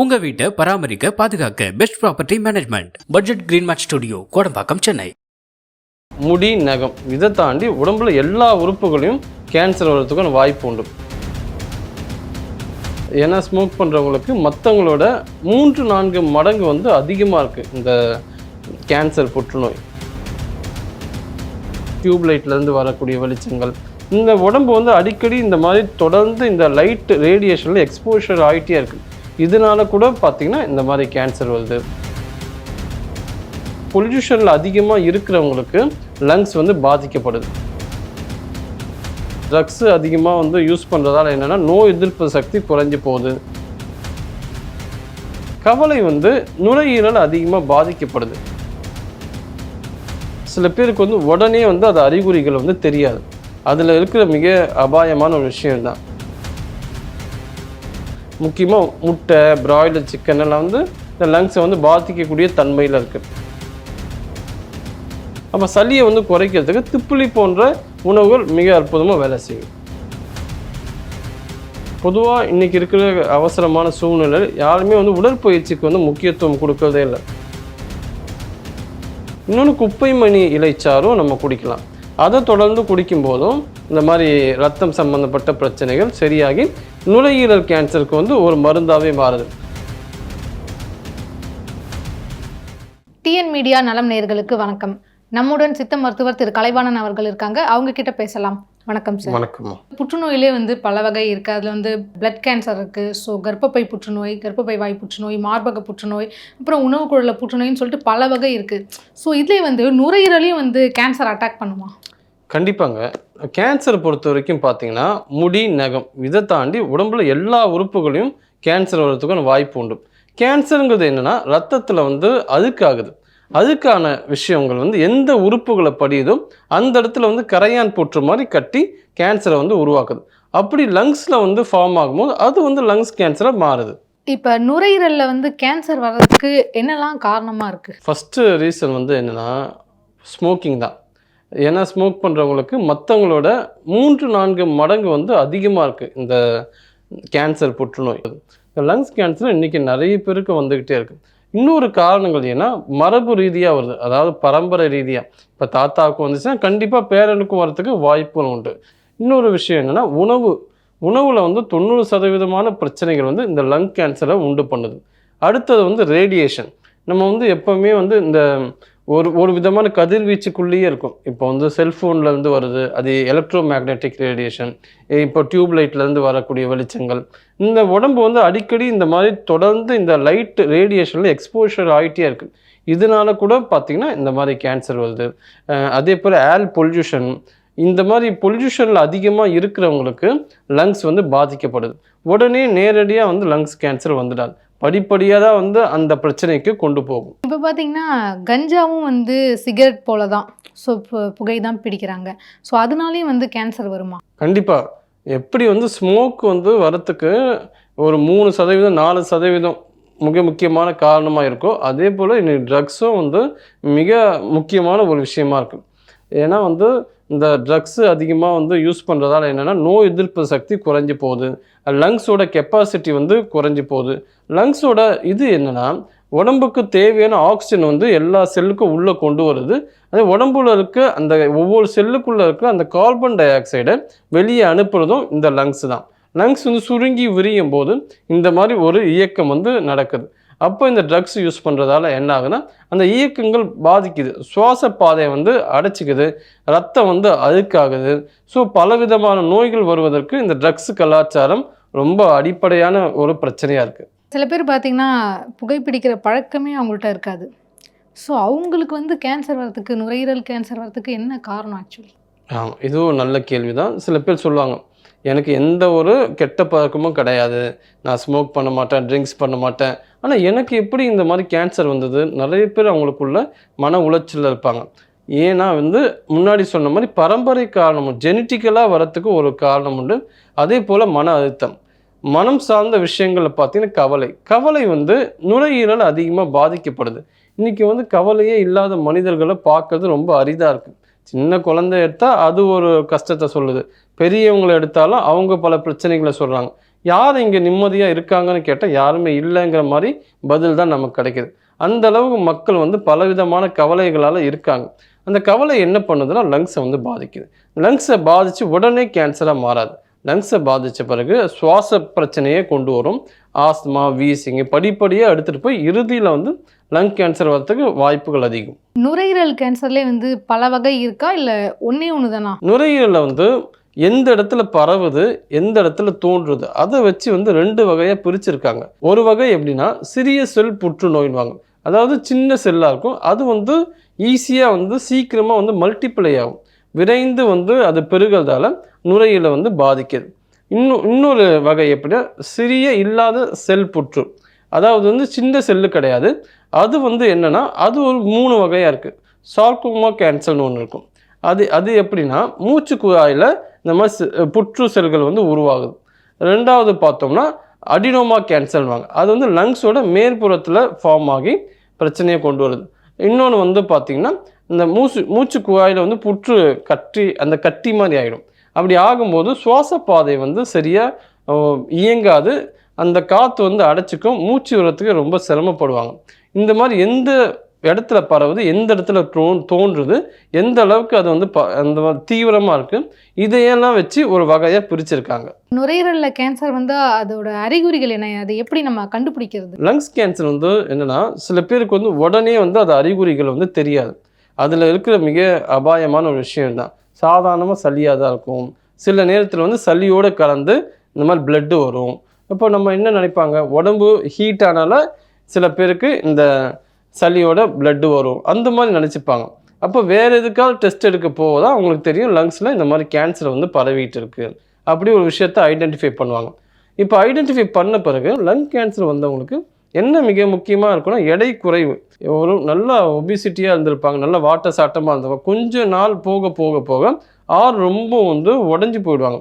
உங்க வீட்டை பராமரிக்க பாதுகாக்க best property management budget green mat studio Kodambakkam Chennai. முடி நகம். இதை தாண்டி உடம்புல எல்லா உறுப்புகளையும் கேன்சர் வர்றதுக்கான வாய்ப்பு உண்டு. ஏன்னா ஸ்மோக் பண்ணுறவங்களுக்கு மற்றவங்களோட மூன்று நான்கு மடங்கு வந்து அதிகமாக இருக்குது இந்த கேன்சர் புற்றுநோய். டியூப்லைட்லேருந்து வரக்கூடிய வெளிச்சங்கள். இந்த உடம்பு வந்து அடிக்கடி இந்த மாதிரி தொடர்ந்து இந்த லைட் ரேடியேஷனில் எக்ஸ்போஷர் ஆகிட்டே இருக்குது இதனால கூட பார்த்திங்கன்னா இந்த மாதிரி கேன்சர் வருது. பொல்யூஷனில் அதிகமாக இருக்கிறவங்களுக்கு லங்ஸ் வந்து பாதிக்கப்படுது. ட்ரக்ஸ் அதிகமாக வந்து யூஸ் பண்ணுறதால என்னென்னா நோய் எதிர்ப்பு சக்தி குறைஞ்சி போகுது. கவலை வந்து நுரையீரல் அதிகமாக பாதிக்கப்படுது. சில பேருக்கு வந்து உடனே வந்து அது அறிகுறிகள் வந்து தெரியாது. அதில் இருக்கிற மிக அபாயமான ஒரு விஷயம்தான். முக்கியமாக முட்டை பிராய்லர் சிக்கன் எல்லாம் வந்து இந்த லங்ஸை வந்து பாதிக்கக்கூடிய தன்மையில் இருக்குது அப்போ சளியை வந்து குறைக்கிறதுக்கு திப்புளி போன்ற உணவுகள் மிக அற்புதமாக வேலை செய்யும். பொதுவாக இன்றைக்கி இருக்கிற அவசரமான சூழ்நிலை யாருமே வந்து உடற்பயிற்சிக்கு வந்து முக்கியத்துவம் கொடுக்கறதே இல்லை. இன்னொன்று குப்பை மணி இலைச்சாரும் நம்ம குடிக்கலாம். அதை தொடர்ந்து குடிக்கும்போதும் இந்த மாதிரி ரத்தம் சம்பந்தப்பட்ட பிரச்சனைகள் சரியாகி நுரையீரல் கேன்சருக்கு வந்து ஒரு மருந்தாகவே மாறுது. டிஎன் மீடியா நலம் நேயர்களுக்கு வணக்கம். நம்முடன் சித்த மருத்துவர் திரு. கலைவாணன் அவர்கள் இருக்காங்க. அவங்க கிட்ட பேசலாம். வணக்கம் சார் வணக்கம்மா. புற்றுநோயிலே வந்து பல வகை இருக்கு. அதுல வந்து பிளட் கேன்சர் இருக்கு. ஸோ கர்ப்பப்பை புற்றுநோய் கர்ப்பப்பை வாய் புற்றுநோய் மார்பக புற்றுநோய் அப்புறம் உணவு குழல புற்றுநோய்னு சொல்லிட்டு பல வகை இருக்கு. ஸோ இதுலேயே வந்து நுரையீரலையும் வந்து கேன்சர் அட்டாக் பண்ணுமா? கண்டிப்பாங்க. கேன்சரை பொறுத்த வரைக்கும் பார்த்தீங்கன்னா முடி நகம் இதை தாண்டி உடம்புல எல்லா உறுப்புகளையும் கேன்சர் வர்றதுக்கான வாய்ப்பு உண்டு. கேன்சருங்கிறது என்னென்னா ரத்தத்தில் வந்து அழுக்காகுது. அதுக்கான விஷயங்கள் வந்து எந்த உறுப்புகளை படியுதோ அந்த இடத்துல வந்து கரையான் புற்று மாதிரி கட்டி கேன்சரை வந்து உருவாக்குது. அப்படி லங்ஸில் வந்து ஃபார்ம் ஆகும்போது அது வந்து லங்ஸ் கேன்சராக மாறுது. இப்போ நுரையீரல்ல வந்து கேன்சர் வர்றதுக்கு என்னெல்லாம் காரணமா இருக்கு? ஃபஸ்ட்டு ரீசன் வந்து என்னென்னா ஸ்மோக்கிங் தான். ஏன்னா ஸ்மோக் பண்ணுறவங்களுக்கு மற்றவங்களோட மூன்று நான்கு மடங்கு வந்து அதிகமாக இருக்குது இந்த கேன்சர் புற்றுநோய். இந்த லங்ஸ் கேன்சர் இன்றைக்கி நிறைய பேருக்கு வந்துக்கிட்டே இருக்குது இன்னொரு காரணங்கள் ஏன்னா மரபு ரீதியாக வருது. அதாவது பரம்பரை ரீதியாக இப்போ தாத்தாவுக்கும் வந்துச்சுன்னா கண்டிப்பாக பேரனுக்கும் வரத்துக்கு வாய்ப்புகள் உண்டு. இன்னொரு விஷயம் என்னென்னா உணவு. உணவில் வந்து தொண்ணூறு சதவீதமான பிரச்சனைகள் வந்து இந்த லங் கேன்சரை உண்டு பண்ணுது. அடுத்தது வந்து ரேடியேஷன் நம்ம வந்து எப்போவுமே வந்து இந்த ஒரு ஒரு விதமான கதிர்வீச்சுக்குள்ளேயே இருக்கும். இப்போ வந்து செல்ஃபோன்லேருந்து வருது அது எலக்ட்ரோ மேக்னெட்டிக் ரேடியேஷன் இப்போ டியூப் லைட்லேருந்து வரக்கூடிய வெளிச்சங்கள். இந்த உடம்பு வந்து அடிக்கடி இந்த மாதிரி தொடர்ந்து இந்த லைட் ரேடியேஷனில் எக்ஸ்போஷர் ஆகிட்டே இருக்குது இதனால கூட பார்த்திங்கன்னா இந்த மாதிரி கேன்சர் வருது. அதே போல் ஏர் பொல்யூஷன் இந்த மாதிரி பொல்யூஷனில் அதிகமாக இருக்கிறவங்களுக்கு லங்ஸ் வந்து பாதிக்கப்படுது. உடனே நேரடியாக வந்து லங்ஸ் கேன்சர் வந்துடாது. படிப்படியாக தான் வந்து அந்த பிரச்சனைக்கு கொண்டு போகும். இப்போ பார்த்தீங்கன்னா கஞ்சாவும் வந்து சிகரெட் போல தான் ஸோ புகை தான் பிடிக்கிறாங்க. ஸோ அதனாலேயும் வந்து கேன்சர் வருமா? கண்டிப்பாக எப்படி வந்து ஸ்மோக் வந்து வரத்துக்கு ஒரு மூணு சதவீதம் நாலு சதவீதம் மிக முக்கியமான காரணமாக இருக்கோ அதே போல் இன்னைக்கு ட்ரக்ஸும் வந்து மிக முக்கியமான ஒரு விஷயமா இருக்குது ஏன்னா வந்து இந்த ட்ரக்ஸு அதிகமாக வந்து யூஸ் பண்ணுறதால என்னென்னா நோய் எதிர்ப்பு சக்தி குறைஞ்சி போகுது. லங்ஸோட கெப்பாசிட்டி வந்து குறைஞ்சி போகுது. லங்ஸோட இது என்னென்னா உடம்புக்கு தேவையான ஆக்சிஜன் வந்து எல்லா செல்லுக்கும் உள்ளே கொண்டு வருது. அது உடம்புல இருக்க அந்த ஒவ்வொரு செல்லுக்குள்ளே இருக்க அந்த கார்பன் டை ஆக்சைடை வெளியே அனுப்புகிறதும் இந்த லங்ஸ் தான். லங்ஸ் வந்து சுருங்கி விரியும் போது இந்த மாதிரி ஒரு இயக்கம் வந்து நடக்குது. அப்போ இந்த ட்ரக்ஸ் யூஸ் பண்ணுறதால என்ன ஆகுதுன்னா அந்த இயக்கங்கள் பாதிக்குது. சுவாச பாதையை வந்து அடைச்சிக்குது. ரத்தம் வந்து அழுக்காகுது. ஸோ பலவிதமான நோய்கள் வருவதற்கு இந்த ட்ரக்ஸ் கலாச்சாரம் ரொம்ப அடிப்படையான ஒரு பிரச்சனையாக இருக்குது சில பேர் பார்த்தீங்கன்னா புகைப்பிடிக்கிற பழக்கமே அவங்கள்ட்ட இருக்காது. ஸோ அவங்களுக்கு வந்து கேன்சர் வர்றதுக்கு நுரையீரல் கேன்சர் வர்றதுக்கு என்ன காரணம் ஆக்சுவலி ஆமாம் இதுவும் நல்ல கேள்வி தான் சில பேர் சொல்லுவாங்க எனக்கு எந்த ஒரு கெட்ட பழக்கமும் கிடையாது. நான் ஸ்மோக் பண்ண மாட்டேன் ட்ரிங்க்ஸ் பண்ண மாட்டேன். ஆனால் எனக்கு எப்படி இந்த மாதிரி கேன்சர் வந்தது? நிறைய பேர் அவங்களுக்குள்ள மன உளைச்சலில் இருப்பாங்க. ஏன்னா வந்து முன்னாடி சொன்ன மாதிரி பரம்பரை காரணம் ஜெனட்டிக்கலாக வரத்துக்கு ஒரு காரணம் உண்டு. அதே போல் மன அழுத்தம். மனம் சார்ந்த விஷயங்களில் பார்த்தீங்கன்னா கவலை. கவலை வந்து நுரையீரல் அதிகமாக பாதிக்கப்படுது. இன்றைக்கி வந்து கவலையே இல்லாத மனிதர்களை பார்க்கறது ரொம்ப அரிதாக இருக்குது சின்ன குழந்தை எடுத்தால் அது ஒரு கஷ்டத்தை சொல்லுது. பெரியவங்களை எடுத்தாலும் அவங்க பல பிரச்சனைகளை சொல்கிறாங்க யார் இங்கே நிம்மதியாக இருக்காங்கன்னு கேட்டால் யாருமே இல்லைங்கிற மாதிரி பதில் தான் நமக்கு கிடைக்குது. அந்த அளவுக்கு மக்கள் வந்து பலவிதமான கவலைகளால் இருக்காங்க. அந்த கவலை என்ன பண்ணுதுன்னா லங்ஸை வந்து பாதிக்குது. லங்ஸை பாதித்து உடனே கேன்சராக மாறாது. லங்ஸை பாதித்த பிறகு சுவாச பிரச்சனையே கொண்டு வரும். ஆஸ்மா வீசிங்கு படிப்படியாக எடுத்துகிட்டு போய் இறுதியில் வந்து லங் கேன்சர் வரத்துக்கு வாய்ப்புகள் அதிகம். நுரையீரல் கேன்சர்லேயே வந்து பல வகை இருக்கா? இல்லை ஒன்றே ஒன்று தானா நுரையீரலில் வந்து எந்த இடத்துல பரவுது எந்த இடத்துல தோன்றுது அதை வச்சு வந்து ரெண்டு வகையாக பிரிச்சிருக்காங்க. ஒரு வகை எப்படின்னா சிறிய செல் புற்றுநோயின்வாங்க. அதாவது சின்ன செல்லாக இருக்கும். அது வந்து ஈஸியாக வந்து சீக்கிரமாக வந்து மல்டிப்ளை ஆகும். விரைந்து வந்து அது பெருகிறதால நுரையீரலை வந்து பாதிக்குது. இன்னும் இன்னொரு வகை எப்படின்னா சிறிய இல்லாத செல் புற்று. அதாவது வந்து சின்ன செல்லு கிடையாது. அது வந்து என்னென்னா அது ஒரு மூணு வகையாக இருக்குது சார்கோமா கேன்சர்னு ஒன்று இருக்கும். அது அது எப்படின்னா மூச்சு குழாயில் இந்த மாதிரி புற்று செல்கள் வந்து உருவாகுது. ரெண்டாவது பார்த்தோம்னா அடினோமா கேன்சர்வாங்க அது வந்து லங்ஸோட மேற்புறத்தில் ஃபார்ம் ஆகி பிரச்சனையை கொண்டு வருது. இன்னொன்று வந்து பார்த்திங்கன்னா இந்த மூச்சு மூச்சு குழாயில் வந்து புற்று கட்டி அந்த கட்டி மாதிரி ஆகிடும் அப்படி ஆகும்போது சுவாச பாதை வந்து சரியாக இயங்காது. அந்த காற்று வந்து அடைச்சிக்கும் மூச்சு விடுறதுக்கு ரொம்ப சிரமப்படுவாங்க. இந்த மாதிரி எந்த இடத்துல பரவுது எந்த இடத்துல தோ தோன்றுது எந்த அளவுக்கு அது வந்து ப அந்த மாதிரி தீவிரமாக இருக்குது இதையெல்லாம் வச்சு ஒரு வகையாக பிரிச்சிருக்காங்க. நுரையீரலில் கேன்சர் வந்து அதோட அறிகுறிகள் என்ன? அதை எப்படி நம்ம கண்டுபிடிக்கிறது? லங்ஸ் கேன்சர் வந்து என்னென்னா சில பேருக்கு வந்து உடனே வந்து அது அறிகுறிகள் வந்து தெரியாது. அதில் இருக்கிற மிக அபாயமான ஒரு விஷயம் தான் சாதாரணமாக சளியாக தான் இருக்கும். சில நேரத்தில் வந்து சளியோடு கலந்து இந்த மாதிரி பிளட்டு வரும். இப்போ நம்ம என்ன நினைப்பாங்க? உடம்பு ஹீட் ஆனால சில பேருக்கு இந்த சளியோட பிளட்டு வரும். அந்த மாதிரி நினச்சிப்பாங்க. அப்போ வேறு எதுக்காவது டெஸ்ட் எடுக்க போவதா அவங்களுக்கு தெரியும். லங்ஸில் இந்த மாதிரி கேன்சர் வந்து பரவிட்டு இருக்குது அப்படி ஒரு விஷயத்த ஐடென்டிஃபை பண்ணுவாங்க. இப்போ ஐடென்டிஃபை பண்ண பிறகு லங் கேன்சர் வந்தவங்களுக்கு என்ன மிக முக்கியமாக இருக்குன்னா எடை குறைவு. ஒரு நல்ல ஒபிசிட்டியாக இருந்திருப்பாங்க. நல்ல வாட்ட சாட்டமாக இருந்தவங்க. கொஞ்ச நாள் போக போக போக ஆர் ரொம்ப வந்து உடஞ்சி போயிடுவாங்க.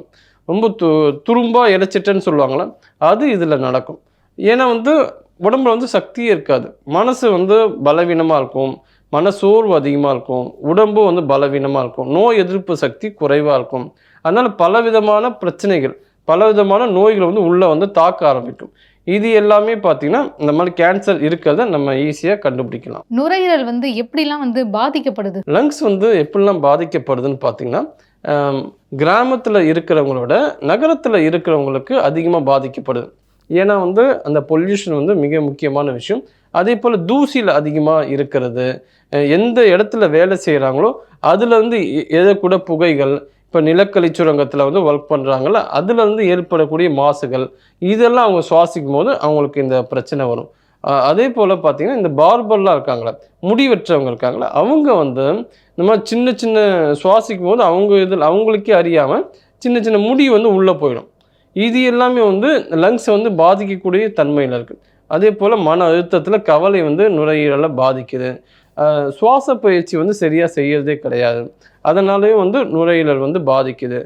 ரொம்ப து துரும்பாக இறைச்சிட்டேன்னு சொல்லுவாங்களே அது இதில் நடக்கும். ஏன்னா வந்து உடம்புல வந்து சக்தியே இருக்காது. மனசு வந்து பலவீனமாக இருக்கும். மனசோர்வு அதிகமாக இருக்கும். உடம்பு வந்து பலவீனமாக இருக்கும். நோய் எதிர்ப்பு சக்தி குறைவாக இருக்கும். அதனால் பலவிதமான பிரச்சனைகள் பலவிதமான நோய்கள் வந்து உள்ளே வந்து தாக்க ஆரம்பிக்கும். இது எல்லாமே பார்த்தீங்கன்னா இந்த மாதிரி கேன்சர் இருக்கிறத நம்ம ஈஸியாக கண்டுபிடிக்கலாம். நுரையீரல் வந்து எப்படிலாம் வந்து பாதிக்கப்படுது? லங்ஸ் வந்து எப்படிலாம் பாதிக்கப்படுதுன்னு பார்த்தீங்கன்னா கிராமத்தில் இருக்கிறவங்களோட நகரத்தில் இருக்கிறவங்களுக்கு அதிகமாக பாதிக்கப்படுது. ஏன்னா வந்து அந்த பொல்யூஷன் வந்து மிக முக்கியமான விஷயம். அதே போல் தூசியில் அதிகமாக இருக்கிறது எந்த இடத்துல வேலை செய்கிறாங்களோ அதில் வந்து எ- கூட புகைகள் இப்போ நிலக்கரி சுரங்கத்தில் வந்து ஒர்க் பண்ணுறாங்கல்ல அதுலேருந்து ஏற்படக்கூடிய மாசுகள் இதெல்லாம் அவங்க சுவாசிக்கும் போது அவங்களுக்கு இந்த பிரச்சனை வரும். அதே போல் பார்த்தீங்கன்னா இந்த பார்பர்லாம் இருக்காங்களே முடி இருக்காங்களே அவங்க வந்து இந்த மாதிரி சின்ன சின்ன சுவாசிக்கும் போது அவங்க இதில் அவங்களுக்கே அறியாமல் சின்ன சின்ன முடி வந்து உள்ளே போயிடும். இது எல்லாமே வந்து லங்ஸை வந்து பாதிக்கக்கூடிய தன்மையில் இருக்குது அதே போல் மன அழுத்தத்தில் கவலை வந்து நுரையீரலை பாதிக்குது. சுவாச பயிற்சி வந்து சரியாக செய்யறதே கிடையாது. அதனாலேயும் வந்து நுரையீரல் வந்து பாதிக்குது.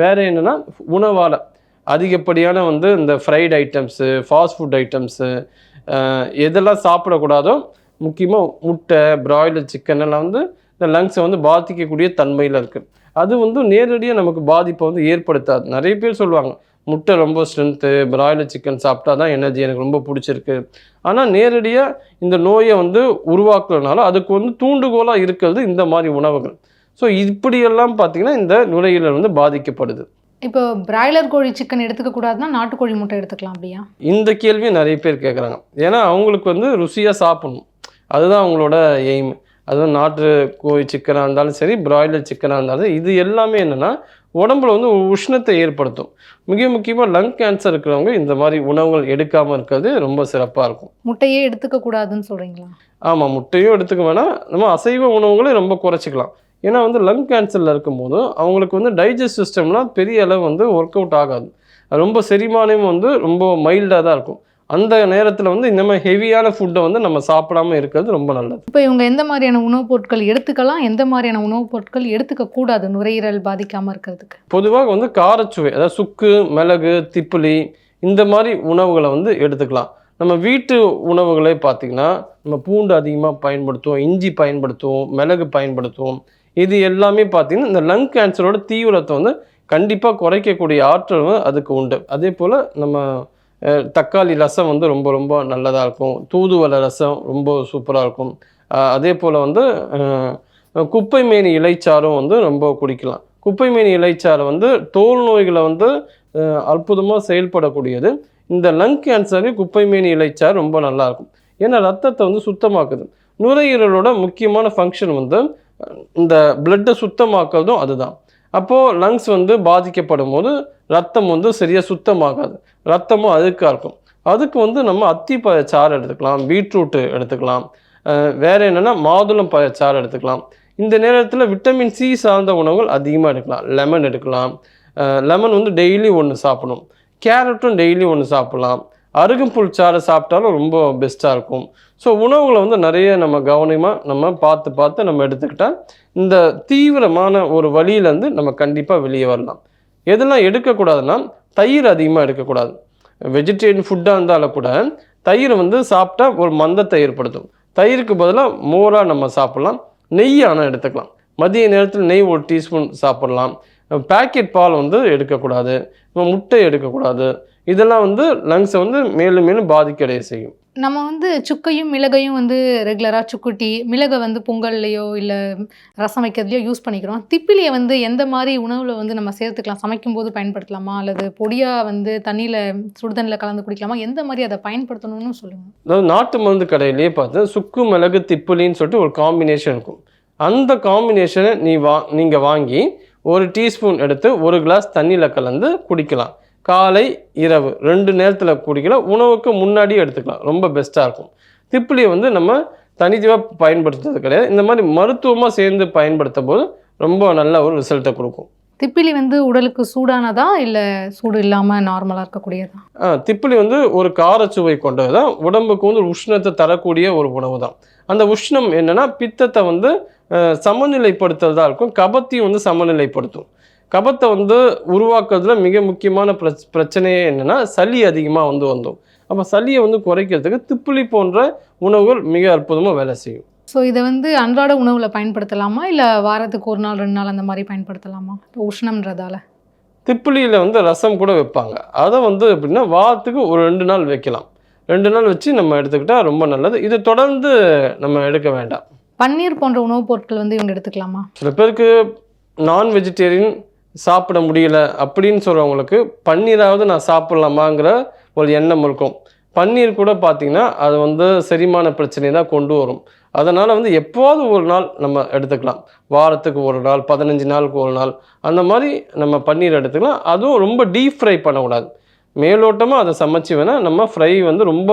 வேறு என்னென்னா உணவால் அதிகப்படியான வந்து இந்த fried items fast food items எதெல்லாம் சாப்பிடக்கூடாதோ முக்கியமாக முட்டை பிராய்லர் சிக்கன் எல்லாம் வந்து இந்த லங்ஸை வந்து பாதிக்கக்கூடிய தன்மையில் இருக்குது அது வந்து நேரடியாக நமக்கு பாதிப்பை வந்து ஏற்படுத்தாது. நிறைய பேர் சொல்லுவாங்க முட்டை ரொம்ப ஸ்ட்ரென்த்து பிராய்லர் சிக்கன் சாப்பிட்டா தான் எனர்ஜி எனக்கு ரொம்ப பிடிச்சிருக்கு. ஆனால் நேரடியாக இந்த நோயை வந்து உருவாக்குறதுனால அதுக்கு வந்து தூண்டுகோலாக இருக்கிறது இந்த மாதிரி உணவுகள். ஸோ இப்படியெல்லாம் பார்த்தீங்கன்னா இந்த நுரையீரல் வந்து பாதிக்கப்படுது. இப்போ பிராய்லர் கோழி சிக்கன் எடுத்துக்க கூடாதுன்னா நாட்டுக்கோழி முட்டை எடுத்துக்கலாம் அப்படியா? இந்த கேள்வியை நிறைய பேர் கேட்குறாங்க ஏன்னா அவங்களுக்கு வந்து ருசியாக சாப்பிடணும். அதுதான் அவங்களோட எய்ம் அதுவும் நாட்டு கோழி சிக்கனாக இருந்தாலும் சரி பிராய்லர் சிக்கனாக இருந்தாலும் இது எல்லாமே என்னென்னா உடம்புல வந்து உஷ்ணத்தை ஏற்படுத்தும். மிக முக்கியமாக லங் கேன்சர் இருக்கிறவங்க இந்த மாதிரி உணவுகள் எடுக்காமல் இருக்கிறது ரொம்ப சிறப்பாக இருக்கும். முட்டையே எடுத்துக்க கூடாதுன்னு சொல்றீங்களா? ஆமாம் முட்டையும் எடுத்துக்க வேணாம். நம்ம அசைவ உணவுகளை ரொம்ப குறைச்சிக்கலாம். ஏன்னா வந்து லங் கேன்சரில் இருக்கும்போது அவங்களுக்கு வந்து டைஜஸ்ட் சிஸ்டம்லாம் பெரிய அளவு வந்து ஒர்க் அவுட் ஆகாது. ரொம்ப செரிமானம் வந்து ரொம்ப மைல்டாக தான் இருக்கும். அந்த நேரத்தில் வந்து இந்த மாதிரி ஹெவியான ஃபுட்டை வந்து நம்ம சாப்பிடாம இருக்கிறது ரொம்ப நல்லது. இப்போ இவங்க எந்த மாதிரியான உணவுப் பொருட்கள் எடுத்துக்கலாம் எந்த மாதிரியான உணவுப் பொருட்கள் எடுத்துக்க கூடாது நுரையீரல் பாதிக்காம இருக்கிறதுக்கு? பொதுவாக வந்து காரச்சுவை அதாவது சுக்கு மிளகு திப்பிலி இந்த மாதிரி உணவுகளை வந்து எடுத்துக்கலாம். நம்ம வீட்டு உணவுகளே பார்த்திங்கன்னா நம்ம பூண்டு அதிகமாக பயன்படுத்துவோம் இஞ்சி பயன்படுத்துவோம் மிளகு பயன்படுத்துவோம். இது எல்லாமே பார்த்திங்கன்னா இந்த லங் கேன்சரோட தீவிரத்தை வந்து கண்டிப்பாக குறைக்கக்கூடிய ஆற்றல் அதுக்கு உண்டு. அதே போல் நம்ம தக்காளி ரசம் வந்து ரொம்ப ரொம்ப நல்லதாக இருக்கும். தூதுவளை ரசம் ரொம்ப சூப்பராக இருக்கும். அதே போல் வந்து குப்பை மேனி இலைச்சாறும் வந்து ரொம்ப குடிக்கலாம். குப்பை மேனி இலைச்சாறு வந்து தோல் நோய்களை வந்து அற்புதமாக செயல்படக்கூடியது. இந்த லங் கேன்சருக்கு குப்பை மேனி இலைச்சாறு ரொம்ப நல்லாயிருக்கும் ஏன்னா ரத்தத்தை வந்து சுத்தமாக்குது. நுரையீரலோட முக்கியமான ஃபங்க்ஷன் வந்து இந்த பிளட்டை சுத்தமாக்குறதும் அதுதான். அப்போது லங்ஸ் வந்து பாதிக்கப்படும் போது ரத்தம் வந்து சரியாக சுத்தமாகாது. ரத்தமும் அழுக்காக இருக்கும். அதுக்கு வந்து நம்ம அத்தி சாறு எடுத்துக்கலாம் பீட்ரூட்டு எடுத்துக்கலாம். வேறு என்னென்னா மாதுளம் பழ சாறு எடுத்துக்கலாம். இந்த நேரத்தில் விட்டமின் சி சார்ந்த உணவுகள் அதிகமாக எடுக்கலாம். லெமன் எடுக்கலாம். லெமன் வந்து டெய்லி ஒன்று சாப்பிடணும். கேரட்டும் டெய்லி ஒன்று சாப்பிட்லாம். அருகம்புல் சாறு சாப்பிட்டாலும் ரொம்ப பெஸ்ட்டாக இருக்கும். ஸோ உணவுகளை வந்து நிறைய நம்ம கவனமாக நம்ம பார்த்து பார்த்து நம்ம எடுத்துக்கிட்டால் இந்த தீவிரமான ஒரு வழியிலேருந்து நம்ம கண்டிப்பாக வெளியே வரலாம். எதெல்லாம் எடுக்கக்கூடாதுன்னா தயிர் அதிகமாக எடுக்கக்கூடாது. வெஜிடேரியன் ஃபுட்டாக இருந்தாலும் கூட தயிர் வந்து சாப்பிட்டா ஒரு மந்தத்தை ஏற்படுத்தும். தயிருக்கு பதிலாக மோராக நம்ம சாப்பிட்லாம் நெய் ஆனால் எடுத்துக்கலாம். மதிய நேரத்தில் நெய் ஒரு டீஸ்பூன் சாப்பிட்லாம். பேக்கெட் பால் வந்து எடுக்கக்கூடாது. முட்டை எடுக்கக்கூடாது. இதெல்லாம் வந்து லங்ஸை வந்து மேலும் மேலும் பாதிக்கடைய செய்யும். நம்ம வந்து சுக்கையும் மிளகையும் வந்து ரெகுலராக சுக்குட்டி மிளகை வந்து பொங்கல்லையோ இல்லை ரசம் வைக்கிறதுலையோ யூஸ் பண்ணிக்கிறோம். திப்பிலியை வந்து எந்த மாதிரி உணவில் வந்து நம்ம சேர்த்துக்கலாம்? சமைக்கும் போது பயன்படுத்தலாமா? அல்லது பொடியாக வந்து தண்ணியில் சுடுதண்ணில் கலந்து குடிக்கலாமா? எந்த மாதிரி அதை பயன்படுத்தணும்னு சொல்லுங்கள் அதாவது நாட்டு மருந்து கடையிலேயே பார்த்து சுக்கு மிளகு திப்புளின்னு சொல்லிட்டு ஒரு காம்பினேஷன் இருக்கும். அந்த காம்பினேஷனை நீ வா நீங்கள் வாங்கி ஒரு டீஸ்பூன் எடுத்து ஒரு கிளாஸ் தண்ணியில் கலந்து குடிக்கலாம். காலை இரவு. ரெண்டு நேரத்தில் குடிக்கலாம் உணவுக்கு முன்னாடி எடுத்துக்கலாம். ரொம்ப பெஸ்ட்டாக இருக்கும். திப்பிலியை வந்து நம்ம தனித்துவமாக பயன்படுத்துறது கிடையாது. இந்த மாதிரி மருத்துவமாக சேர்ந்து பயன்படுத்தும் போது ரொம்ப நல்ல ஒரு ரிசல்ட்டை கொடுக்கும். திப்பிலி வந்து உடலுக்கு சூடானதா? இல்லை சூடு இல்லாமல் நார்மலாக இருக்கக்கூடியதா? ஆ, திப்பிலி வந்து ஒரு காரச்சுவை கொண்டது தான் உடம்புக்கு வந்து ஒரு உஷ்ணத்தை தரக்கூடிய ஒரு உணவு தான் அந்த உஷ்ணம் என்னன்னா பித்தத்தை வந்து சமநிலைப்படுத்துறதா இருக்கும். கபத்தையும் வந்து சமநிலைப்படுத்தும். கபத்தை வந்து உருவாக்குறதுல மிக முக்கியமான பிரச் பிரச்சனையே என்னன்னா சளி அதிகமாக வந்து வந்தோம் அப்போ சளியை வந்து குறைக்கிறதுக்கு திப்பிலி போன்ற உணவுகள் மிக அற்புதமாக வேலை செய்யும். ஸோ இதை வந்து அன்றாட உணவில் பயன்படுத்தலாமா? இல்லை வாரத்துக்கு ஒரு நாள் ரெண்டு நாள் அந்த மாதிரி பயன்படுத்தலாமா? இப்போ உஷ்ணம்ன்றதால. திப்பிலியில் வந்து ரசம் கூட வைப்பாங்க. அதை வந்து எப்படின்னா வாரத்துக்கு ஒரு ரெண்டு நாள் வைக்கலாம். ரெண்டு நாள் வச்சு நம்ம எடுத்துக்கிட்டால் ரொம்ப நல்லது. இதை தொடர்ந்து நம்ம எடுக்க வேண்டாம். பன்னீர் போன்ற உணவுப் பொருட்கள் வந்து இவங்க எடுத்துக்கலாமா? சில பேருக்கு நான் வெஜிடேரியன் சாப்பிட முடியல அப்படின்னு சொல்கிறவங்களுக்கு பன்னீராவது நான் சாப்பிட்லாமாங்கிற ஒரு எண்ணம் இருக்கும். பன்னீர் கூட பார்த்திங்கன்னா அது வந்து செரிமான பிரச்சனை தான் கொண்டு வரும். அதனால் வந்து எப்போது ஒரு நாள் நம்ம எடுத்துக்கலாம். வாரத்துக்கு ஒரு நாள் பதினஞ்சு நாளுக்கு ஒரு நாள் அந்த மாதிரி நம்ம பன்னீர் எடுத்துக்கலாம். அதுவும் ரொம்ப டீப் ஃப்ரை பண்ணக்கூடாது. மேலோட்டமாக அதை சமைச்சு வேணால் நம்ம ஃப்ரை வந்து ரொம்ப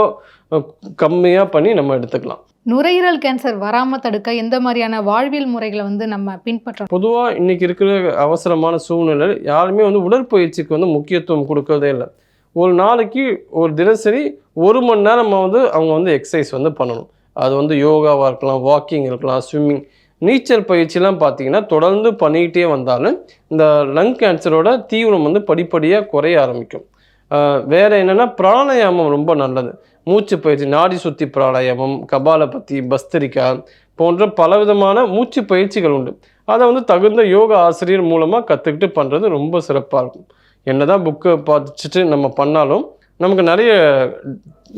கம்மியாக பண்ணி நம்ம எடுத்துக்கலாம். நுரையீரல் கேன்சர் வராமல் தடுக்க எந்த மாதிரியான வாழ்வியல் முறைகளை வந்து நம்ம பின்பற்றோம் பொதுவாக இன்றைக்கி இருக்கிற அவசரமான சூழ்நிலை யாருமே வந்து உடற்பயிற்சிக்கு வந்து முக்கியத்துவம் கொடுக்கறதே இல்லை. ஒரு நாளைக்கு ஒரு தினசரி ஒரு மணி நேரம் வந்து அவங்க வந்து எக்ஸசைஸ் வந்து பண்ணணும். அது வந்து யோகாவாக இருக்கலாம் வாக்கிங் இருக்கலாம் ஸ்விம்மிங் நீச்சல் பயிற்சிலாம் பார்த்தீங்கன்னா தொடர்ந்து பண்ணிக்கிட்டே வந்தாலும் இந்த லங் கேன்சரோட தீவிரம் வந்து படிப்படியாக குறைய ஆரம்பிக்கும். வேறு என்னென்னா பிராணாயாமம் ரொம்ப நல்லது. மூச்சு பயிற்சி நாடி சுத்தி பிராணாயாமம் கபாலபத்தி பஸ்திரிகா போன்ற பலவிதமான மூச்சு பயிற்சிகள் உண்டு. அதை வந்து தகுந்த யோகா ஆசிரியர் மூலமாக கற்றுக்கிட்டு பண்ணுறது ரொம்ப சிறப்பாக இருக்கும். என்ன தான் புக்கை பார்த்துட்டு நம்ம பண்ணாலும் நமக்கு நிறைய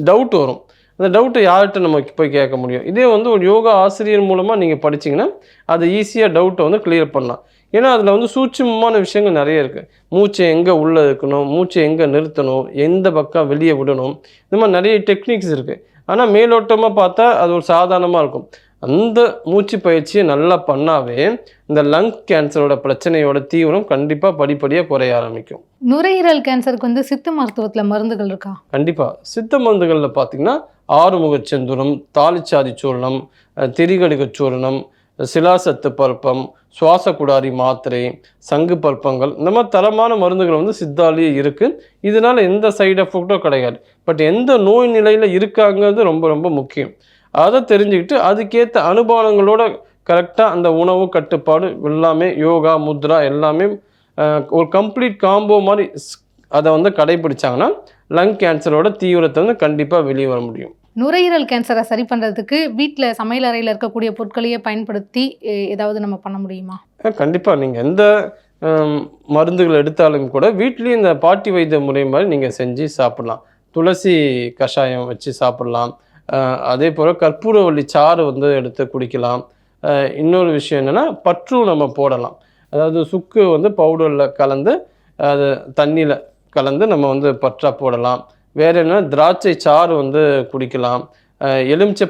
டவுட் வரும். அந்த டவுட்டை யார்கிட்ட நம்ம போய் கேட்க முடியும்? இதே வந்து ஒரு யோகா ஆசிரியர் மூலமாக நீங்கள் படிச்சீங்கன்னா அது ஈஸியாக டவுட்டை வந்து கிளியர் பண்ணலாம். ஏன்னா அதில் வந்து சூட்சுமமான விஷயங்கள் நிறைய இருக்குது மூச்சை எங்கே உள்ளே இருக்கணும் மூச்சை எங்கே நிறுத்தணும் எந்த பக்கம் வெளியே விடணும் இந்த மாதிரி நிறைய டெக்னிக்ஸ் இருக்குது ஆனால் மேலோட்டமாக பார்த்தா அது ஒரு சாதாரணமாக இருக்கும். அந்த மூச்சு பயிற்சியை நல்லா பண்ணாவே இந்த லங் கேன்சரோட பிரச்சனையோட தீவிரம் கண்டிப்பாக படிப்படியாக குறைய ஆரம்பிக்கும். நுரையீரல் கேன்சருக்கு வந்து சித்த மருத்துவத்தில் மருந்துகள் இருக்கா? கண்டிப்பாக சித்த மருந்துகளில் பார்த்தீங்கன்னா ஆறுமுகச் செந்தூரம் தாலிச்சாதி சூர்ணம் அஹ், திரிகடுகச் சூர்ணம் சிலாசத்து பருப்பம் சுவாச குடாரி மாத்திரை சங்கு பருப்பங்கள் இந்த மாதிரி தரமான மருந்துகள் வந்து சித்தாலேயே இருக்குது இதனால் எந்த சைடு எஃபெக்டும் கிடையாது. பட் எந்த நோய் நிலையில் இருக்காங்கிறது ரொம்ப ரொம்ப முக்கியம். அதை தெரிஞ்சுக்கிட்டு அதுக்கேற்ற அனுபவங்களோட கரெக்டாக அந்த உணவு கட்டுப்பாடு எல்லாமே யோகா முத்ரா எல்லாமே ஒரு கம்ப்ளீட் காம்போ மாதிரி ஸ்- அதை வந்து கடைபிடிச்சாங்கன்னா லங் கேன்சரோட தீவிரத்தை வந்து கண்டிப்பாக வெளியே வர முடியும். நுரையீரல் கேன்சரை சரி பண்ணுறதுக்கு வீட்டில் சமையல் அறையில் இருக்கக்கூடிய பொருட்களையே பயன்படுத்தி ஏதாவது நம்ம பண்ண முடியுமா? கண்டிப்பாக நீங்கள் எந்த மருந்துகள் எடுத்தாலும் கூட வீட்லேயும் இந்த பாட்டி வைத்திய முறை மாதிரி நீங்கள் செஞ்சு சாப்பிட்லாம். துளசி கஷாயம் வச்சு சாப்பிட்லாம். அதே போல் கற்பூரவள்ளி சாறு வந்து எடுத்து குடிக்கலாம். இன்னொரு விஷயம் என்னென்னா பற்றும் நம்ம போடலாம். அதாவது சுக்கு வந்து பவுடரில் கலந்து அது தண்ணியில் கலந்து நம்ம வந்து பற்றா போடலாம். வேறு என்ன? திராட்சை சாறு வந்து குடிக்கலாம். அஹ், எலுமிச்சை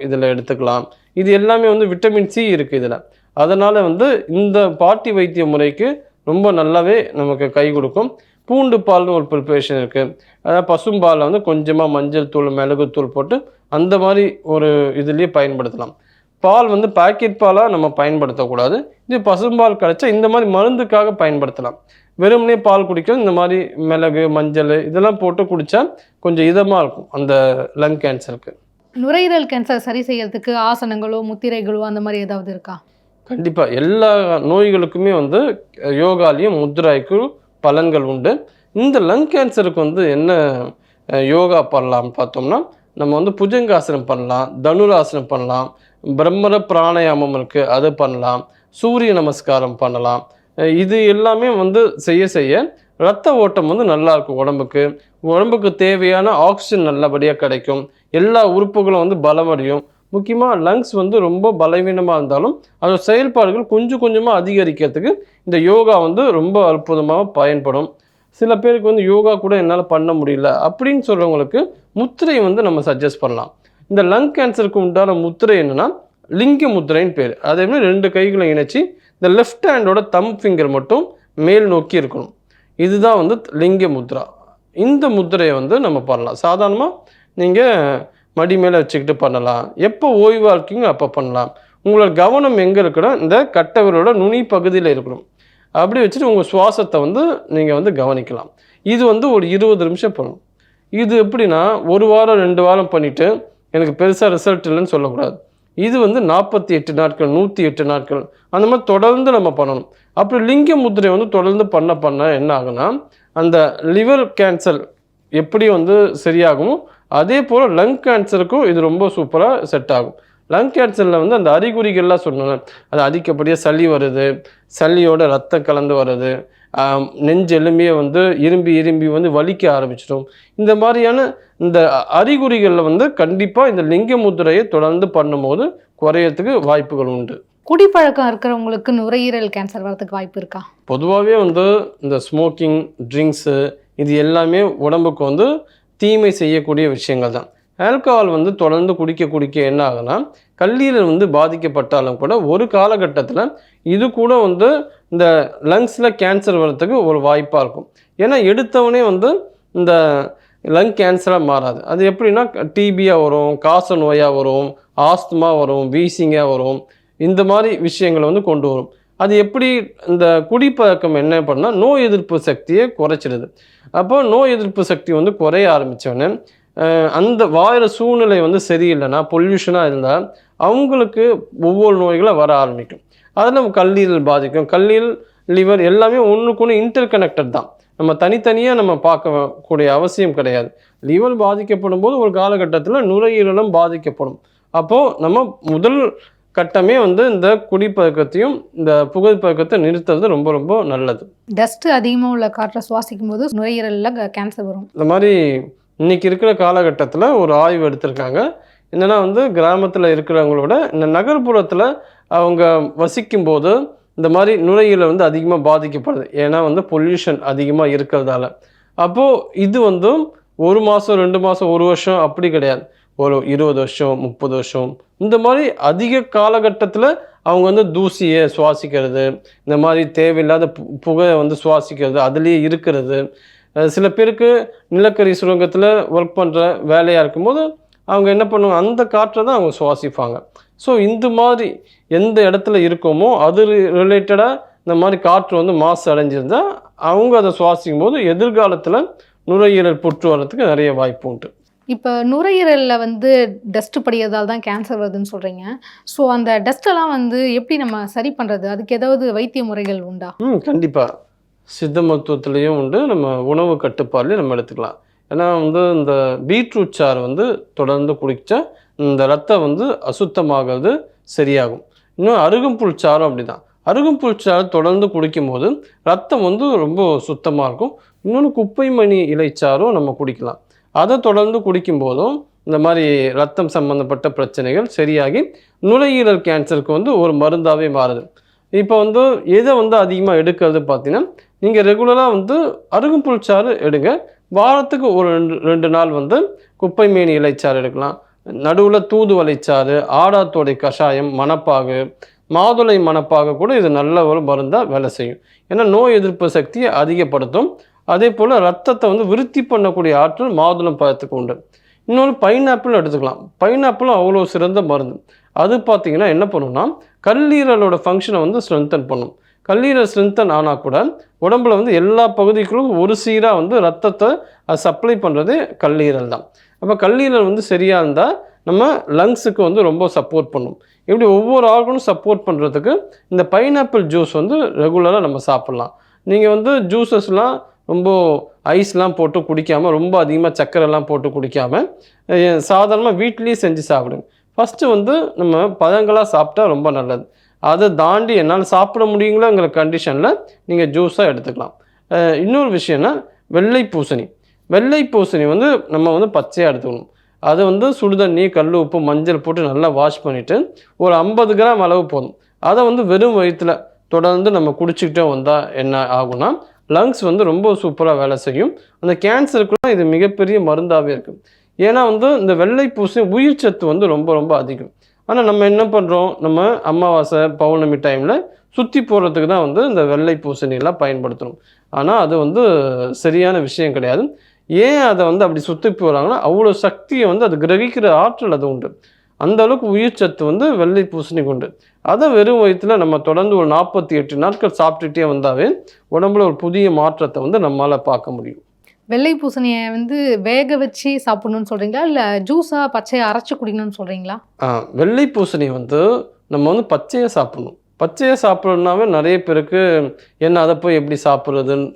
இதில் எடுத்துக்கலாம். இது எல்லாமே வந்து விட்டமின் சி இருக்குது இதில். அதனால் வந்து இந்த பாட்டி வைத்திய முறைக்கு ரொம்ப நல்லாவே நமக்கு கை கொடுக்கும். பூண்டு பால்னு ஒரு ப்ரிப்பரேஷன் இருக்குது அதாவது பசும்பாலில் வந்து கொஞ்சமாக மஞ்சள் தூள் மிளகுத்தூள் போட்டு அந்த மாதிரி ஒரு இதுலேயே பயன்படுத்தலாம். பால் வந்து பாக்கெட் பாலாக நம்ம பயன்படுத்தக்கூடாது. இது பசும்பால் கிடைச்சா இந்த மாதிரி மருந்துக்காக பயன்படுத்தலாம். வெறுமனே பால் குடிக்கிறது இந்த மாதிரி மிளகு மஞ்சள் இதெல்லாம் போட்டு குடித்தா கொஞ்சம் இதமாக இருக்கும் அந்த லங் கேன்சருக்கு நுரையீரல் கேன்சர் சரி செய்யறதுக்கு ஆசனங்களோ முத்திரைகளோ அந்த மாதிரி ஏதாவது இருக்கா? கண்டிப்பாக எல்லா நோய்களுக்குமே வந்து யோகாலையும் முத்ராய்க்கும் பலன்கள் உண்டு. இந்த லங் கேன்சருக்கு வந்து என்ன யோகா பண்ணலாம்னு பார்த்தோம்னா நம்ம வந்து புஜங்காசனம் பண்ணலாம் தனுராசனம் பண்ணலாம் பிரம்மர பிராணாயாமம் இருக்குது அது பண்ணலாம். சூரிய நமஸ்காரம் பண்ணலாம். இது எல்லாமே வந்து செய்ய செய்ய ரத்த ஓட்டம் வந்து நல்லா இருக்கும் உடம்புக்கு. உடம்புக்கு தேவையான ஆக்சிஜன் நல்லபடியாக கிடைக்கும். எல்லா உறுப்புகளும் வந்து பலமடையும். முக்கியமாக லங்ஸ் வந்து ரொம்ப பலவீனமாக இருந்தாலும் அதோட செயல்பாடுகள் கொஞ்சம் கொஞ்சமாக அதிகரிக்கிறதுக்கு இந்த யோகா வந்து ரொம்ப அற்புதமாக பயன்படும். சில பேருக்கு வந்து யோகா கூட என்னால் பண்ண முடியல அப்படின்னு சொல்கிறவங்களுக்கு முத்திரை வந்து நம்ம சஜஸ்ட் பண்ணலாம். இந்த லங் கேன்சருக்கு உண்டான முத்திரை என்னன்னா லிங்க முத்திரைன்னு பேர். அதே மாதிரி ரெண்டு கைகளை இணைச்சி இந்த லெஃப்ட் ஹேண்டோட தம் ஃபிங்கர் மட்டும் மேல் நோக்கி இருக்கணும். இதுதான் வந்து லிங்க முத்ரா இந்த முத்திரையை வந்து நம்ம பண்ணலாம். சாதாரணமாக நீங்கள் மடி மேலே வச்சுக்கிட்டு பண்ணலாம். எப்போ ஓய்வாக இருக்கீங்க அப்போ பண்ணலாம். உங்களோட கவனம் எங்கே இருக்கணும் இந்த கட்டவரோட நுனி பகுதியில் இருக்கணும். அப்படி வச்சுட்டு உங்கள் சுவாசத்தை வந்து நீங்கள் வந்து கவனிக்கலாம். இது வந்து ஒரு இருபது நிமிஷம் பண்ணணும். இது எப்படின்னா ஒரு வாரம் ரெண்டு வாரம் பண்ணிவிட்டு எனக்கு பெருசாக ரிசல்ட் இல்லைன்னு சொல்லக்கூடாது. இது வந்து நாற்பத்தி எட்டு நாட்கள் நூற்றி எட்டு நாட்கள் அந்த மாதிரி தொடர்ந்து நம்ம பண்ணணும். அப்புறம் லிங்க முத்திரை வந்து தொடர்ந்து பண்ண பண்ண என்ன ஆகுனா அந்த லிவர் கேன்சர் எப்படி வந்து சரியாகுமோ அதே போல் லங் கேன்சருக்கும் இது ரொம்ப சூப்பராக செட் ஆகும். லங் கேன்சரில் வந்து அந்த அறிகுறிகள்லாம் சொன்னேன். அது அதிகப்படியாக சளி வருது சளியோட ரத்தம் கலந்து வருது ஆம், நெஞ்சு எலும்பியை வந்து இரும்பி இரும்பி வந்து வலிக்க ஆரம்பிச்சிடும். இந்த மாதிரியான இந்த அறிகுறிகளில் வந்து கண்டிப்பாக இந்த லிங்க முத்திரையை தொடர்ந்து பண்ணும்போது குறையறதுக்கு வாய்ப்புகள் உண்டு. குடிப்பழக்கம் இருக்கிறவங்களுக்கு நுரையீரல் கேன்சர் வரதுக்கு வாய்ப்பு இருக்கா? பொதுவாகவே வந்து இந்த ஸ்மோக்கிங் ட்ரிங்க்ஸு இது எல்லாமே உடம்புக்கு வந்து தீமை செய்யக்கூடிய விஷயங்கள் தான் ஆல்கஹால் வந்து தொடர்ந்து குடிக்க குடிக்க என்ன ஆகுனா கல்லீரல் வந்து பாதிக்கப்பட்டாலும் கூட ஒரு காலகட்டத்தில் இது கூட வந்து இந்த லங்ஸில் கேன்சர் வர்றதுக்கு ஒரு வாய்ப்பாக இருக்கும். ஏன்னா எடுத்தவனே வந்து இந்த லங் கேன்சராக மாறாது. அது எப்படின்னா டிபியாக வரும் காச நோயாக வரும் ஆஸ்துமா வரும் வீசிங்காக வரும் இந்த மாதிரி விஷயங்களை வந்து கொண்டு வரும். அது எப்படி இந்த குடிப்பழக்கம் என்ன பண்ணால் நோய் எதிர்ப்பு சக்தியை குறைச்சிடுது. அப்போ நோய் எதிர்ப்பு சக்தி வந்து குறைய ஆரம்பித்தோடனே அந்த வாயிற சூழ்நிலை வந்து சரியில்லைன்னா பொல்யூஷனாக இருந்தால் அவங்களுக்கு ஒவ்வொரு நோய்களும் வர ஆரம்பிக்கும். அதில் கல்லீரல் பாதிக்கும். கல்லீரல் லிவர் எல்லாமே ஒன்றுக்கு ஒன்று இன்டர் கனெக்டட் தான். நம்ம தனித்தனியாக நம்ம பார்க்க கூடிய அவசியம் கிடையாது. லிவர் பாதிக்கப்படும் போது ஒரு காலகட்டத்தில் நுரையீரலும் பாதிக்கப்படும். அப்போது நம்ம முதல் கட்டமே வந்து இந்த குடிப்பழக்கத்தையும் இந்த புகைப்பழக்கத்தை நிறுத்துறது ரொம்ப ரொம்ப நல்லது. டஸ்ட் அதிகமாக உள்ள காற்றை சுவாசிக்கும் போது நுரையீரலில் கேன்சர் வரும். இந்த மாதிரி இன்றைக்கி இருக்கிற காலகட்டத்தில் ஒரு ஆய்வு எடுத்திருக்காங்க. என்னென்னா வந்து கிராமத்தில் இருக்கிறவங்களோட இந்த நகர்ப்புறத்தில் அவங்க வசிக்கும் போது இந்த மாதிரி நுரையீரல் வந்து அதிகமாக பாதிக்கப்படுது. ஏன்னா வந்து பொல்யூஷன் அதிகமாக இருக்கிறதால. அப்போது இது வந்து ஒரு மாதம் ரெண்டு மாதம் ஒரு வருஷம் அப்படி கிடையாது. ஒரு இருபது வருஷம் முப்பது வருஷம். இந்த மாதிரி அதிக காலகட்டத்தில் அவங்க வந்து தூசியை சுவாசிக்கிறது இந்த மாதிரி தேவையில்லாத பு- புகை வந்து சுவாசிக்கிறது அதுலேயே இருக்கிறது. சில பேருக்கு நிலக்கரி சுரங்கத்தில் ஒர்க் பண்ணுற வேலையாக இருக்கும்போது அவங்க என்ன பண்ணுவாங்க அந்த காற்றை தான் அவங்க சுவாசிப்பாங்க. ஸோ இந்த மாதிரி எந்த இடத்துல இருக்கோமோ அது ரிலேட்டடாக இந்த மாதிரி காற்று வந்து மாசு அடைஞ்சிருந்தா அவங்க அதை சுவாசிக்கும் போது எதிர்காலத்தில் நுரையீரல் புற்று வர்றதுக்கு நிறைய வாய்ப்பு உண்டு. இப்போ நுரையீரலில் வந்து டஸ்ட் படியறதால தான் கேன்சர் வருதுன்னு சொல்கிறீங்க ஸோ அந்த டஸ்ட்டெல்லாம் வந்து எப்படி நம்ம சரி பண்ணுறது அதுக்கு ஏதாவது வைத்திய முறைகள் உண்டா? ம் கண்டிப்பாக சித்த மருத்துவத்துலேயும் உண்டு. நம்ம உணவு கட்டுப்பாடுலையும் நம்ம எடுத்துக்கலாம். ஏன்னா வந்து இந்த பீட்ரூட் சாறு வந்து தொடர்ந்து குடித்தா இந்த ரத்தம் வந்து அசுத்தமாகிறது சரியாகும். இன்னும் அருகம்புல் சாறும் அப்படி தான் அருகம்புல் சாறு தொடர்ந்து குடிக்கும்போது ரத்தம் வந்து ரொம்ப சுத்தமாக இருக்கும். இன்னொன்று குப்பைமணி இலைச்சாறும் நம்ம குடிக்கலாம். அதை தொடர்ந்து குடிக்கும்போதும் இந்த மாதிரி ரத்தம் சம்மந்தப்பட்ட பிரச்சனைகள் சரியாகி நுரையீரல் கேன்சருக்கு வந்து ஒரு மருந்தாகவே மாறுது. இப்போ வந்து எதை வந்து அதிகமாக எடுக்கிறது பார்த்தீங்கன்னா நீங்கள் ரெகுலராக வந்து அருகம்புல் சாறு எடுங்க. வாரத்துக்கு ஒரு ரெண்டு ரெண்டு நாள் வந்து குப்பைமேனி இலைச்சாறு எடுக்கலாம். நடுவில் தூதுவளைச்சாறு ஆடாத்தோடை கஷாயம் மணப்பாகு மாதுளை மணப்பாக கூட இது நல்ல ஒரு மருந்தாக வேலை செய்யும். ஏன்னா நோய் எதிர்ப்பு சக்தியை அதிகப்படுத்தும். அதே போல் ரத்தத்தை வந்து விருத்தி பண்ணக்கூடிய ஆற்றல் மாதுளம் பழத்துக்கு உண்டு. இன்னொரு பைனாப்பிள் எடுத்துக்கலாம். பைனாப்பிளும் அவ்வளோ சிறந்த மருந்து. அது பார்த்தீங்கன்னா என்ன பண்ணும்னா கல்லீரலோட ஃபங்க்ஷனை வந்து ஸ்ட்ரென்தன் பண்ணும். கல்லீரல் ஸ்ட்ரென்த்தன் ஆனால் கூட உடம்புல வந்து எல்லா பகுதிகளும் ஒரு சீராக வந்து ரத்தத்தை அது சப்ளை பண்ணுறது கல்லீரல் தான். அப்போ கல்லீரல் வந்து சரியாக இருந்தால் நம்ம லங்ஸுக்கு வந்து ரொம்ப சப்போர்ட் பண்ணும். இப்படி ஒவ்வொரு ஆர்கனும் சப்போர்ட் பண்ணுறதுக்கு இந்த பைனாப்பிள் ஜூஸ் வந்து ரெகுலராக நம்ம சாப்பிட்லாம். நீங்கள் வந்து ஜூஸஸ்லாம் ரொம்ப ஐஸ்லாம் போட்டு குடிக்காமல் ரொம்ப அதிகமாக சர்க்கரைலாம் போட்டு குடிக்காமல் சாதாரணமாக வீட்லேயே செஞ்சு சாப்பிடுங்க. ஃபஸ்ட்டு வந்து நம்ம பழங்களாக சாப்பிட்டா ரொம்ப நல்லது. அதை தாண்டி என்னால் சாப்பிட முடியுங்களோங்கிற கண்டிஷனில் நீங்கள் ஜூஸாக எடுத்துக்கலாம். இன்னொரு விஷயம்னா வெள்ளை பூசணி. வெள்ளை பூசணி வந்து நம்ம வந்து பச்சையாக எடுத்துக்கணும். அதை வந்து சுடுதண்ணி கல் உப்பு மஞ்சள் போட்டு நல்லா வாஷ் பண்ணிவிட்டு ஒரு ஐம்பது கிராம் அளவு போதும். அதை வந்து வெறும் வயிற்றில் தொடர்ந்து நம்ம குடிச்சிக்கிட்டே வந்தால் என்ன ஆகும்னா லங்ஸ் வந்து ரொம்ப சூப்பராக வேலை செய்யும். அந்த கேன்சருக்குலாம் இது மிகப்பெரிய மருந்தாகவே இருக்குது ஏன்னா வந்து இந்த வெள்ளை பூசணி உயிர் சத்து வந்து ரொம்ப ரொம்ப அதிகம். ஆனால் நம்ம என்ன பண்ணுறோம் நம்ம அமாவாசை பௌர்ணமி டைமில் சுற்றி போகிறதுக்கு தான் வந்து இந்த வெள்ளை பூசணியெல்லாம் பயன்படுத்தணும் ஆனால் அது வந்து சரியான விஷயம் கிடையாது. ஏன் அதை வந்து அப்படி சுற்றி போகிறாங்கன்னா அவ்வளோ சக்தியை வந்து அது கிரகிக்கிற ஆற்றல் அது உண்டு. அந்த அளவுக்கு உயிர் சத்து வந்து வெள்ளை பூசணி உண்டு. அதை வெறும் வயிற்றில் நம்ம தொடர்ந்து ஒரு நாற்பத்தி எட்டு நாட்கள் சாப்பிட்டுட்டே வந்தாவே உடம்புல ஒரு புதிய மாற்றத்தை வந்து நம்மளால் பார்க்க முடியும். வெள்ளை பூசணியை வந்து வேக வச்சு சாப்பிடணும்னு சொல்கிறீங்களா இல்லை ஜூஸாக பச்சையை அரைச்சி குடிக்கணும்னு சொல்கிறீங்களா வெள்ளை பூசணி வந்து நம்ம வந்து பச்சையை சாப்பிடணும். பச்சையை சாப்பிடணுன்னாவே நிறைய பேருக்கு என்ன அதை போய் எப்படி சாப்பிட்றதுன்னு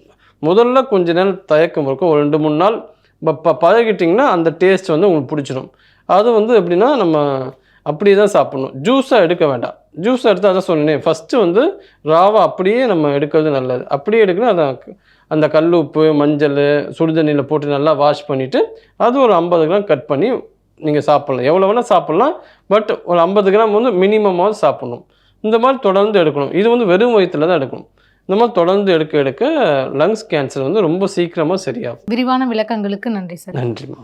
முதல்ல கொஞ்ச நேரம் தயக்கம் இருக்கும். ஒரு ரெண்டு மூணு நாள் ப ப பழகிட்டிங்கன்னா அந்த டேஸ்ட் வந்து உங்களுக்கு பிடிச்சிடும் அது வந்து எப்படின்னா நம்ம அப்படியே தான் சாப்பிடணும். ஜூஸாக எடுக்க வேண்டாம். ஜூஸ் எடுத்து அதான் சொன்னேன் ஃபஸ்ட்டு வந்து ராவை அப்படியே நம்ம எடுக்கிறது நல்லது. அப்படியே எடுக்கணும் அதான் அந்த கல் உப்பு மஞ்சள் சுடுதண்ணியில் போட்டு நல்லா வாஷ் பண்ணிவிட்டு அது ஒரு ஐம்பது கிராம் கட் பண்ணி நீங்கள் சாப்பிட்லாம். எவ்வளோ வேணால் சாப்பிட்லாம் பட் ஒரு ஐம்பது கிராம் வந்து மினிமமாவது சாப்பிடணும். இந்த மாதிரி தொடர்ந்து எடுக்கணும். இது வந்து வெறும் வயிற்றில் தான் எடுக்கணும். இந்த மாதிரி தொடர்ந்து எடுக்க எடுக்க லங்ஸ் கேன்சர் வந்து ரொம்ப சீக்கிரமாக சரியாகும். விரிவான விளக்கங்களுக்கு நன்றி சார். நன்றிம்மா.